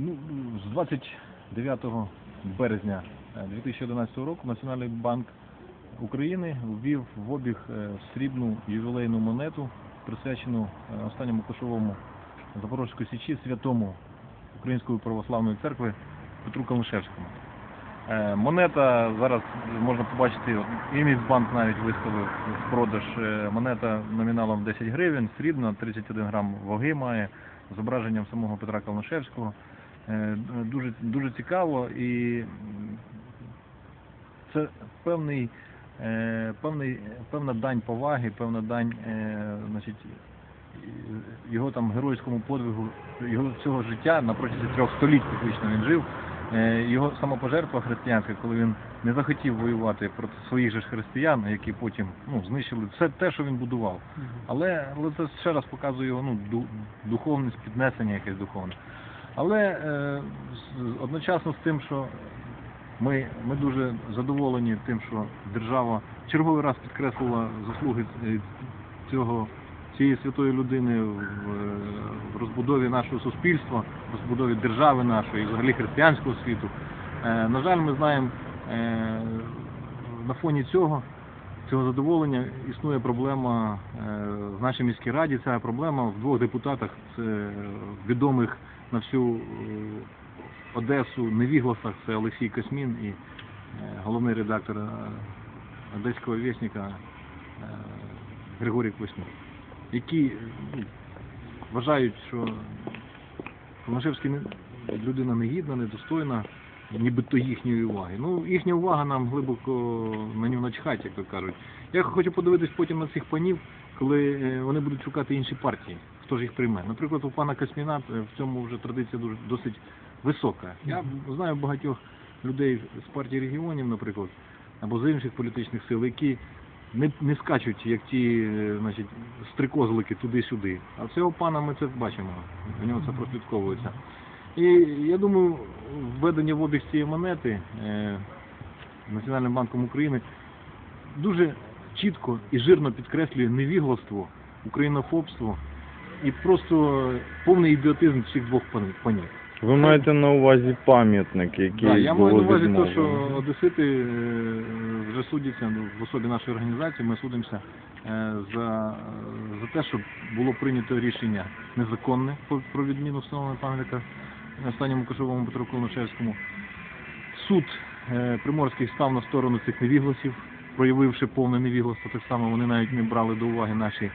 Ну, з 29 березня е, 2011 року Національний банк України ввів в обіг е, срібну ювілейну монету, присвячену е, останньому кошовому Запорозької січі святому Української православної церкви Петру Калишевському. Е, Монета зараз можна побачити, от Імідбанк навіть виставив в продаж е, монета номіналом 10 гривень, срібна, 31 грам ваги має, зображенням самого Петра Калнишевського. Е, Дуже, дуже цікаво і це певний, е, певний, певна дань поваги, певна дань е, значить, його там геройському подвигу, його цього життя на протязі трьох століть фактично він жив. Його самопожертва християнська, коли він не захотів воювати проти своїх же християн, які потім ну, знищили все те, що він будував. Але, але це ще раз показує його ну, ду- духовність, піднесення якесь духовне. Але е, одночасно з тим, що ми, ми дуже задоволені тим, що держава черговий раз підкреслила заслуги е, цього, цієї святої людини в, в розбудові нашого суспільства, в розбудові держави нашої взагалі християнського світу. Е, на жаль, ми знаємо, на фоні цього, цього задоволення існує проблема в нашій міській раді. Ця проблема в двох депутатах, це відомих на всю е, Одесу невігласах, це Олексій Космін і е, головний редактор е, Одеського вісника Григорій Кваснюк, які ну, вважають, що Комашевський не- людина негідна, недостойна, нібито їхньої уваги. Ну, їхня увага нам глибоко на нього начхать, як то кажуть. Я хочу подивитись потім на цих панів, коли вони будуть шукати інші партії, хто ж їх прийме. Наприклад, у пана Косміна е, в цьому вже традиція дуже досить висока. Я знаю багатьох людей з партії регіонів, наприклад, або з інших політичних сил, які не, не скачуть, як ті е, значить, стрикозлики туди-сюди. А в цього пана ми це бачимо, у нього це прослідковується. І я думаю, введення в обіг цієї монети е, Національним банком України дуже чітко і жирно підкреслює невігластво, українофобство і просто повний ідіотизм цих двох панів. Ви маєте на увазі пам'ятник, який Да, я маю на увазі те, відмовлено. що одесити е, вже судяться ну, в особі нашої організації. Ми судимося е, за, за те, щоб було прийнято рішення незаконне про- про відміну встановлення пам'ятника останньому кошовому Петру Колонишевському. Суд е, Приморський став на сторону цих невігласів, проявивши повне невігластво. Так само вони навіть не брали до уваги наші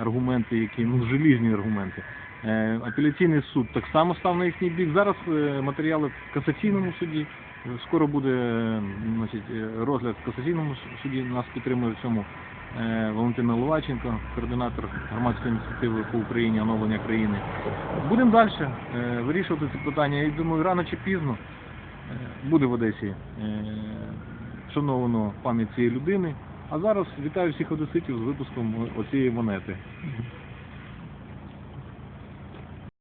аргументи, які ну желізні аргументи. Е, Апеляційний суд так само став на їхній бік. Зараз е, матеріали в касаційному суді. Е, Скоро буде е, значить, е, розгляд в касаційному суді. Нас підтримує в цьому е, Валентина Ловаченко, координатор громадської ініціативи по Україні, оновлення країни. Будемо далі е, вирішувати ці питання. Я думаю, рано чи пізно е, буде в Одесі е, вшановано пам'ять цієї людини. А зараз вітаю всіх одеситів з випуском оцієї монети.